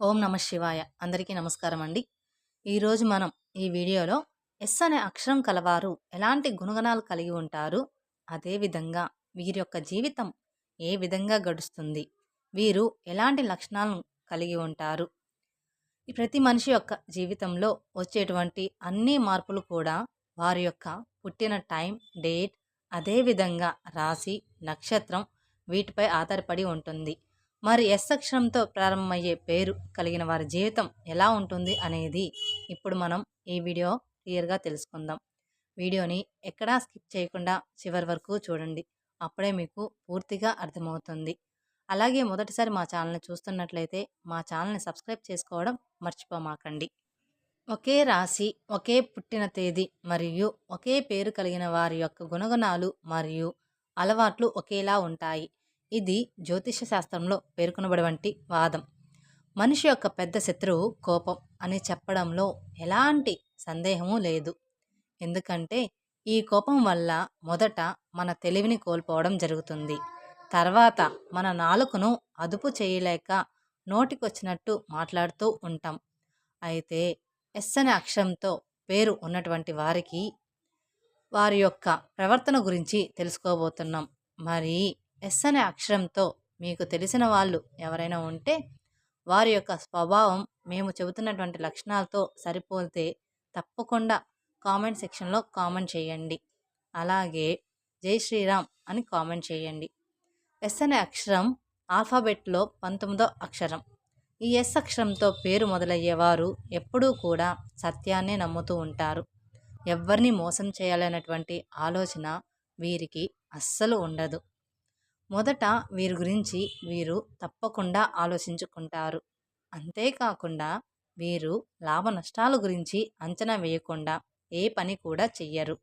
ఓం నమ శివాయ. అందరికీ నమస్కారం అండి. ఈరోజు మనం ఈ వీడియోలో ఎస్ అనే అక్షరం కలవారు ఎలాంటి గుణగణాలు కలిగి ఉంటారు? అదేవిధంగా వీరి యొక్క జీవితం ఏ విధంగా గడుస్తుంది? వీరు ఎలాంటి లక్షణాలను కలిగి ఉంటారు? ఈ ప్రతి మనిషి యొక్క జీవితంలో వచ్చేటువంటి అన్ని మార్పులు కూడా వారి యొక్క పుట్టిన టైం డేట్ అదేవిధంగా రాశి నక్షత్రం వీటిపై ఆధారపడి ఉంటుంది. మరి ఎస్ అక్షరంతో ప్రారంభమయ్యే పేరు కలిగిన వారి జీవితం ఎలా ఉంటుంది అనేది ఇప్పుడు మనం ఈ వీడియో క్లియర్గా తెలుసుకుందాం. వీడియోని ఎక్కడా స్కిప్ చేయకుండా చివరి వరకు చూడండి. అప్పుడే మీకు పూర్తిగా అర్థమవుతుంది. అలాగే మొదటిసారి మా ఛానల్ని చూస్తున్నట్లయితే మా ఛానల్ని సబ్స్క్రైబ్ చేసుకోవడం మర్చిపోమాకండి. ఒకే రాశి ఒకే పుట్టిన తేదీ మరియు ఒకే పేరు కలిగిన వారి యొక్క గుణగణాలు మరియు అలవాట్లు ఒకేలా ఉంటాయి. ఇది జ్యోతిష శాస్త్రంలో పేర్కొనబడి వాదం. మనిషి యొక్క పెద్ద శత్రువు కోపం అని చెప్పడంలో ఎలాంటి సందేహము లేదు. ఎందుకంటే ఈ కోపం వల్ల మొదట మన తెలివిని కోల్పోవడం జరుగుతుంది. తర్వాత మన నాలుకను అదుపు చేయలేక నోటికొచ్చినట్టు మాట్లాడుతూ ఉంటాం. అయితే ఎస్ అనే అక్షరంతో పేరు ఉన్నటువంటి వారికి వారి యొక్క ప్రవర్తన గురించి తెలుసుకోబోతున్నాం. మరి ఎస్ అనే అక్షరంతో మీకు తెలిసిన వాళ్ళు ఎవరైనా ఉంటే వారి యొక్క స్వభావం మేము చెబుతున్నటువంటి లక్షణాలతో సరిపోతే తప్పకుండా కామెంట్ సెక్షన్లో కామెంట్ చేయండి. అలాగే జై శ్రీరామ్ అని కామెంట్ చేయండి. ఎస్ అనే అక్షరం ఆల్ఫాబెట్లో పంతొమ్మిదో అక్షరం. ఈ ఎస్ అక్షరంతో పేరు మొదలయ్యేవారు ఎప్పుడూ కూడా సత్యాన్నే నమ్ముతూ ఉంటారు. ఎవరిని మోసం చేయాలనేటువంటి ఆలోచన వీరికి అస్సలు ఉండదు. మొదట వీరి గురించి వీరు తప్పకుండా ఆలోచించుకుంటారు. అంతేకాకుండా వీరు లాభ నష్టాల గురించి అంచనా వేయకుండా ఏ పని కూడా చెయ్యరు.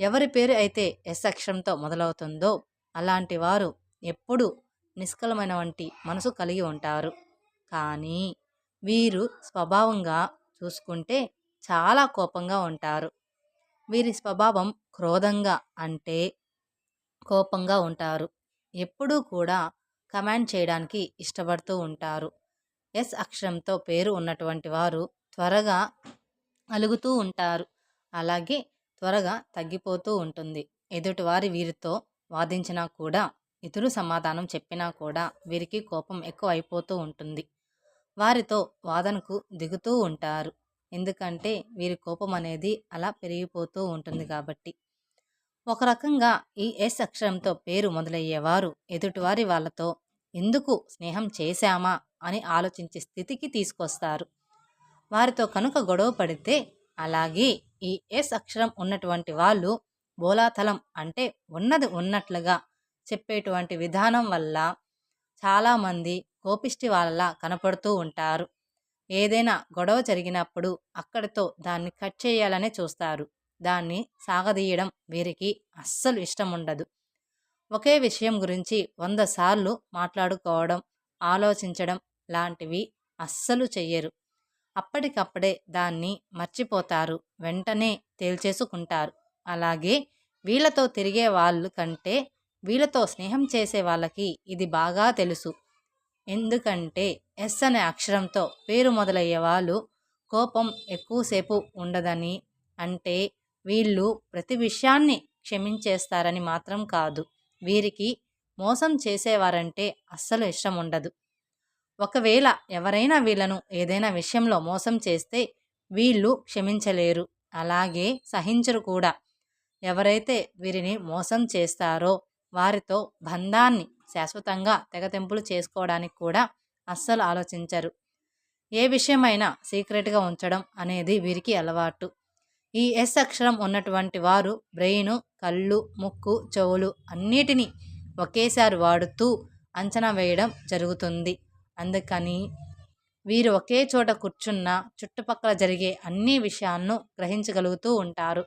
ఎవరి పేరు అయితే ఎస్ అక్షరంతో మొదలవుతుందో అలాంటి వారు ఎప్పుడు నిష్కలమైన వంటి మనసు కలిగి ఉంటారు. కానీ వీరు స్వభావంగా చూసుకుంటే చాలా కోపంగా ఉంటారు. వీరి స్వభావం క్రోధంగా అంటే కోపంగా ఉంటారు. ఎప్పుడూ కూడా కమాండ్ చేయడానికి ఇష్టపడుతూ ఉంటారు. ఎస్ అక్షరంతో పేరు ఉన్నటువంటి వారు త్వరగా అలుగుతూ ఉంటారు. అలాగే త్వరగా తగ్గిపోతూ ఉంటుంది. ఎదుటివారి వీరితో వాదించినా కూడా ఇతరు సమాధానం చెప్పినా కూడా వీరికి కోపం ఎక్కువ అయిపోతూ ఉంటుంది. వారితో వాదనకు దిగుతూ ఉంటారు. ఎందుకంటే వీరి కోపం అనేది అలా పెరిగిపోతూ ఉంటుంది కాబట్టి. ఒక రకంగా ఈ ఎస్ అక్షరంతో పేరు మొదలయ్యేవారు. ఎదుటివారి వాళ్ళతో ఎందుకు స్నేహం చేశామా? అని ఆలోచించే స్థితికి తీసుకొస్తారు. వారితో కనుక గొడవ పడితే అలాగే ఈ ఎస్ అక్షరం ఉన్నటువంటి వాళ్ళు బోలాతలం అంటే ఉన్నది ఉన్నట్లుగా చెప్పేటువంటి విధానం వల్ల చాలామంది కోపిష్టి వాళ్ళలా కనపడుతూ ఉంటారు. ఏదైనా గొడవ జరిగినప్పుడు అక్కడితో దాన్ని కట్ చేయాలనే చూస్తారు. దాన్ని సాగదీయడం వీరికి అస్సలు ఇష్టం ఉండదు ఒకే విషయం గురించి వంద సార్లు మాట్లాడుకోవడం ఆలోచించడం లాంటివి అస్సలు చెయ్యరు. అప్పటికప్పుడే దాన్ని మర్చిపోతారు వెంటనే తేల్చేసుకుంటారు. అలాగే వీళ్ళతో తిరిగే వాళ్ళు కంటే వీళ్ళతో స్నేహం చేసే వాళ్ళకి ఇది బాగా తెలుసు. ఎందుకంటే ఎస్ అనే అక్షరంతో పేరు మొదలయ్యే వాళ్ళు కోపం ఎక్కువసేపు ఉండదని అంటే వీళ్ళు ప్రతి విషయాన్ని క్షమించేస్తారని మాత్రం కాదు. వీరికి మోసం చేసేవారంటే అస్సలు ఇష్టం ఉండదు. ఒకవేళ ఎవరైనా వీళ్ళను ఏదైనా విషయంలో మోసం చేస్తే వీళ్ళు క్షమించలేరు. అలాగే సహించరు కూడా. ఎవరైతే వీరిని మోసం చేస్తారో వారితో బంధాన్ని శాశ్వతంగా తెగతెంపులు చేసుకోవడానికి కూడా అస్సలు ఆలోచించరు. ఏ విషయమైనా సీక్రెట్గా ఉంచడం అనేది వీరికి అలవాటు. ఈ ఎస్ అక్షరం ఉన్నటువంటి వారు బ్రెయిన్ కళ్ళు ముక్కు చెవులు అన్నిటినీ ఒకేసారి వాడుతూ అంచనా వేయడం జరుగుతుంది. అందుకని వీరు ఒకే చోట కూర్చున్న చుట్టుపక్కల జరిగే అన్ని విషయాలను గ్రహించగలుగుతూ ఉంటారు.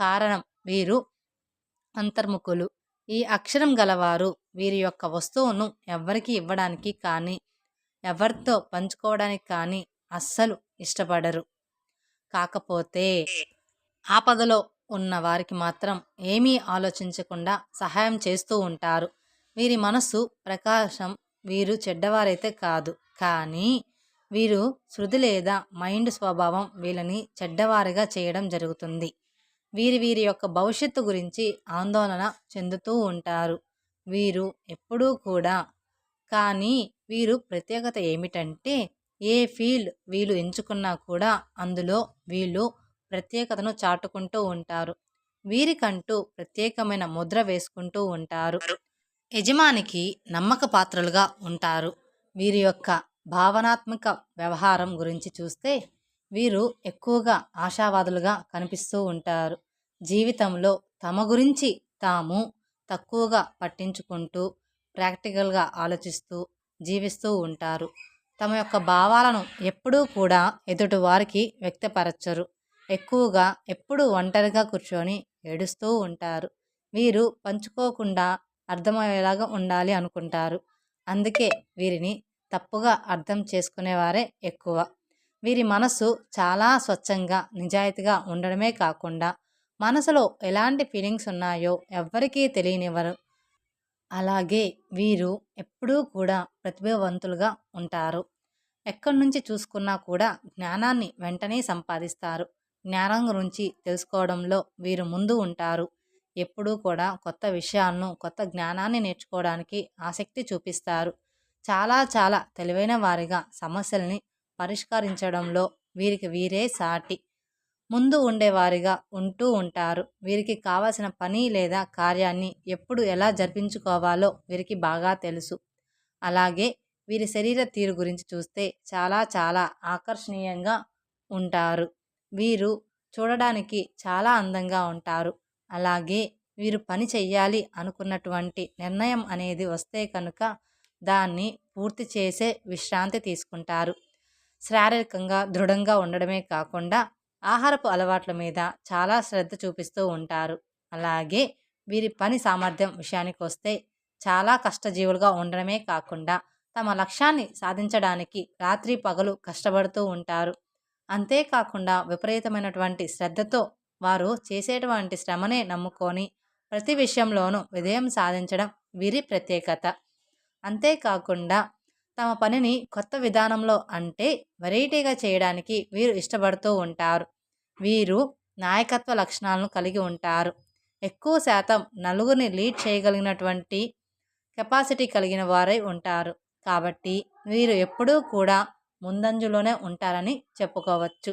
కారణం వీరు అంతర్ముఖులు. ఈ అక్షరం గలవారు వీరి యొక్క వస్తువును ఎవరికి ఇవ్వడానికి కానీ ఎవరితో పంచుకోవడానికి కానీ అస్సలు ఇష్టపడరు. కాకపోతే ఆపదలో ఉన్న వారికి మాత్రం ఏమీ ఆలోచించకుండా సహాయం చేస్తూ ఉంటారు. వీరి మనస్సు ప్రకాశం వీరు చెడ్డవారైతే కాదు. కానీ వీరు శృతి లేదా మైండ్ స్వభావం వీళ్ళని చెడ్డవారిగా చేయడం జరుగుతుంది. వీరి వీరి యొక్క భవిష్యత్తు గురించి ఆందోళన చెందుతూ ఉంటారు. వీరు ఎప్పుడూ కూడా. కానీ వీరు ప్రత్యేకత ఏమిటంటే ఏ ఫీల్డ్ వీళ్ళు ఎంచుకున్నా కూడా అందులో వీళ్ళు ప్రత్యేకతను చాటుకుంటూ ఉంటారు. వీరికంటూ ప్రత్యేకమైన ముద్ర వేసుకుంటూ ఉంటారు. యజమానికి నమ్మక పాత్రలుగా ఉంటారు. వీరి యొక్క భావనాత్మక వ్యవహారం గురించి చూస్తే వీరు ఎక్కువగా ఆశావాదులుగా కనిపిస్తూ ఉంటారు. జీవితంలో తమ గురించి తాము తక్కువగా పట్టించుకుంటూ ప్రాక్టికల్గా ఆలోచిస్తూ జీవిస్తూ ఉంటారు. తమ యొక్క భావాలను ఎప్పుడూ కూడా ఎదుటి వారికి వ్యక్తపరచరు. ఎక్కువగా ఎప్పుడూ ఒంటరిగా కూర్చొని ఏడుస్తూ ఉంటారు. వీరు పంచుకోకుండా అర్థమయ్యేలాగా ఉండాలి అనుకుంటారు. అందుకే వీరిని తప్పుగా అర్థం చేసుకునేవారే ఎక్కువ. వీరి మనసు చాలా స్వచ్ఛంగా నిజాయితీగా ఉండడమే కాకుండా మనసులో ఎలాంటి ఫీలింగ్స్ ఉన్నాయో ఎవ్వరికీ తెలియనివ్వరు. అలాగే వీరు ఎప్పుడూ కూడా ప్రతిభావంతులుగా ఉంటారు. ఎక్కడి నుంచి చూసుకున్నా కూడా జ్ఞానాన్ని వెంటనే సంపాదిస్తారు. జ్ఞానం గురించి తెలుసుకోవడంలో వీరు ముందు ఉంటారు. ఎప్పుడూ కూడా కొత్త విషయాలను కొత్త జ్ఞానాన్ని నేర్చుకోవడానికి ఆసక్తి చూపిస్తారు. చాలా చాలా తెలివైన వారిగా సమస్యల్ని పరిష్కరించడంలో వీరికి వీరే సాటి. ముందు ఉండేవారిగా ఉంటూ ఉంటారు. వీరికి కావలసిన పని లేదా కార్యాన్ని ఎప్పుడు ఎలా జరిపించుకోవాలో వీరికి బాగా తెలుసు. అలాగే వీరి శరీర తీరు గురించి చూస్తే చాలా చాలా ఆకర్షణీయంగా ఉంటారు. వీరు చూడడానికి చాలా అందంగా ఉంటారు. అలాగే వీరు పని చెయ్యాలి అనుకున్నటువంటి నిర్ణయం అనేది వస్తే కనుక దాన్ని పూర్తి చేసే విశ్రాంతి తీసుకుంటారు. శారీరకంగా దృఢంగా ఉండడమే కాకుండా ఆహారపు అలవాట్ల మీద చాలా శ్రద్ధ చూపిస్తూ ఉంటారు. అలాగే వీరి పని సామర్థ్యం విషయానికి వస్తే చాలా కష్టజీవులుగా ఉండడమే కాకుండా తమ లక్ష్యాన్ని సాధించడానికి రాత్రి పగలు కష్టపడుతూ ఉంటారు. అంతేకాకుండా విపరీతమైనటువంటి శ్రద్ధతో వారు చేసేటువంటి శ్రమనే నమ్ముకొని ప్రతి విషయంలోనూ విజయం సాధించడం వీరి ప్రత్యేకత. అంతేకాకుండా తమ పనిని కొత్త విధానంలో అంటే వెరైటీగా చేయడానికి వీరు ఇష్టపడుతూ ఉంటారు. వీరు నాయకత్వ లక్షణాలను కలిగి ఉంటారు. ఎక్కువ శాతం నలుగురిని లీడ్ చేయగలిగినటువంటి కెపాసిటీ కలిగిన వారై ఉంటారు. కాబట్టి వీరు ఎప్పుడూ కూడా ముందంజులోనే ఉంటారని చెప్పుకోవచ్చు.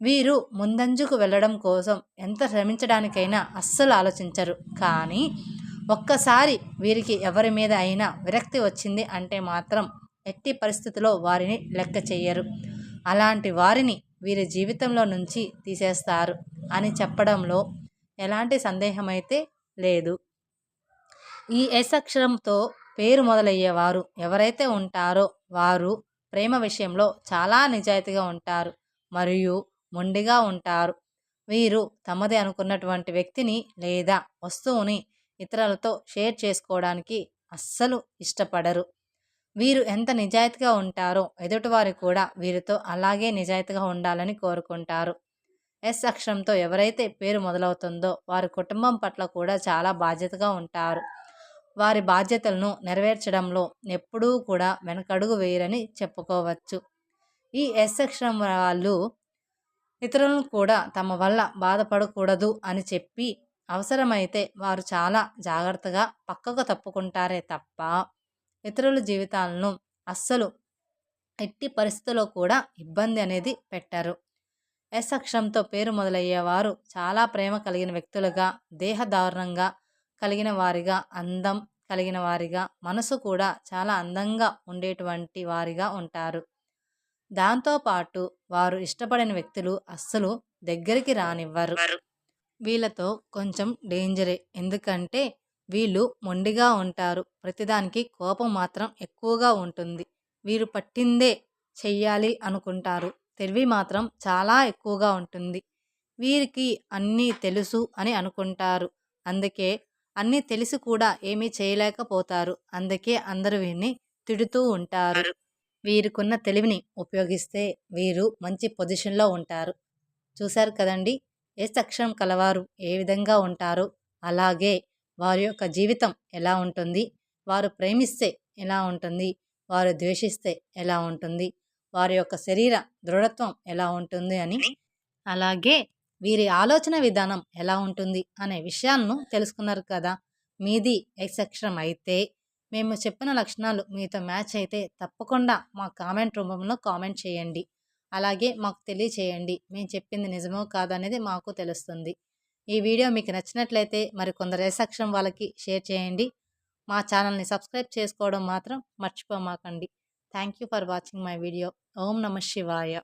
వీరు ముందంజుకు వెళ్ళడం కోసం ఎంత శ్రమించడానికైనా అస్సలు ఆలోచించరు. కానీ ఒక్కసారి వీరికి ఎవరి మీద అయినా విరక్తి వచ్చింది అంటే మాత్రం ఎట్టి పరిస్థితిలో వారిని లెక్క చెయ్యరు. అలాంటి వారిని వీరి జీవితంలో నుంచి తీసేస్తారు అని చెప్పడంలో ఎలాంటి సందేహమైతే లేదు. ఈ ఎస్ అక్షరంతో పేరు మొదలయ్యేవారు ఎవరైతే ఉంటారో వారు ప్రేమ విషయంలో చాలా నిజాయితీగా ఉంటారు మరియు మొండిగా ఉంటారు. వీరు తమదే అనుకున్నటువంటి వ్యక్తిని లేదా వస్తువుని ఇతరులతో షేర్ చేసుకోవడానికి అస్సలు ఇష్టపడరు. వీరు ఎంత నిజాయితీగా ఉంటారో ఎదుటివారు కూడా వీరితో అలాగే నిజాయితీగా ఉండాలని కోరుకుంటారు. ఎస్ అక్షరంతో ఎవరైతే పేరు మొదలవుతుందో వారి కుటుంబం పట్ల కూడా చాలా బాధ్యతగా ఉంటారు. వారి బాధ్యతలను నెరవేర్చడంలో ఎప్పుడూ కూడా వెనకడుగు వేయరని చెప్పుకోవచ్చు. ఈ ఎస్ అక్షరం వాళ్ళు ఇతరులను కూడా తమ వల్ల బాధపడకూడదు అని చెప్పి అవసరమైతే వారు చాలా జాగ్రత్తగా పక్కకు తప్పుకుంటారే తప్ప ఇతరుల జీవితాలను అస్సలు ఎట్టి పరిస్థితుల్లో కూడా ఇబ్బంది అనేది పెట్టరు. ఎస్ అక్షరంతో పేరు మొదలయ్యేవారు చాలా ప్రేమ కలిగిన వ్యక్తులుగా దేహదారుణంగా కలిగిన వారిగా అందం కలిగిన వారిగా మనసు కూడా చాలా అందంగా ఉండేటువంటి వారిగా ఉంటారు. దాంతోపాటు వారు ఇష్టపడిన వ్యక్తులు అస్సలు దగ్గరికి రానివ్వరు. వీళ్ళతో కొంచెం డేంజరే. ఎందుకంటే వీళ్ళు మొండిగా ఉంటారు. ప్రతిదానికి కోపం మాత్రం ఎక్కువగా ఉంటుంది. వీరు పట్టిందే చెయ్యాలి అనుకుంటారు. తెలివి మాత్రం చాలా ఎక్కువగా ఉంటుంది. వీరికి అన్నీ తెలుసు అని అనుకుంటారు. అందుకే అన్నీ తెలిసి కూడా ఏమీ చేయలేకపోతారు. అందుకే అందరూ వీరిని తిడుతూ ఉంటారు. వీరికున్న తెలివిని ఉపయోగిస్తే వీరు మంచి పొజిషన్లో ఉంటారు. చూశారు కదండి? ఏ అక్షరం కలవారు ఏ విధంగా ఉంటారో అలాగే వారి యొక్క జీవితం ఎలా ఉంటుంది వారు ప్రేమిస్తే ఎలా ఉంటుంది వారు ద్వేషిస్తే ఎలా ఉంటుంది వారి యొక్క శరీర దృఢత్వం ఎలా ఉంటుంది అని అలాగే వీరి ఆలోచన విధానం ఎలా ఉంటుంది అనే విషయాలను తెలుసుకున్నారు కదా. మీది ఎక్స్ అక్షరం అయితే మేము చెప్పిన లక్షణాలు మీతో మ్యాచ్ అయితే తప్పకుండా మా కామెంట్ రూపంలో కామెంట్ చేయండి. అలాగే మాకు తెలియచేయండి. మేము చెప్పింది నిజమో కాదనేది మాకు తెలుస్తుంది. ఈ వీడియో మీకు నచ్చినట్లయితే మరి కొందరు ఎస్ వాళ్ళకి షేర్ చేయండి. మా ఛానల్ని సబ్స్క్రైబ్ చేసుకోవడం మాత్రం మర్చిపోమాకండి. Thank you for watching my video. ఓం నమ శివాయ.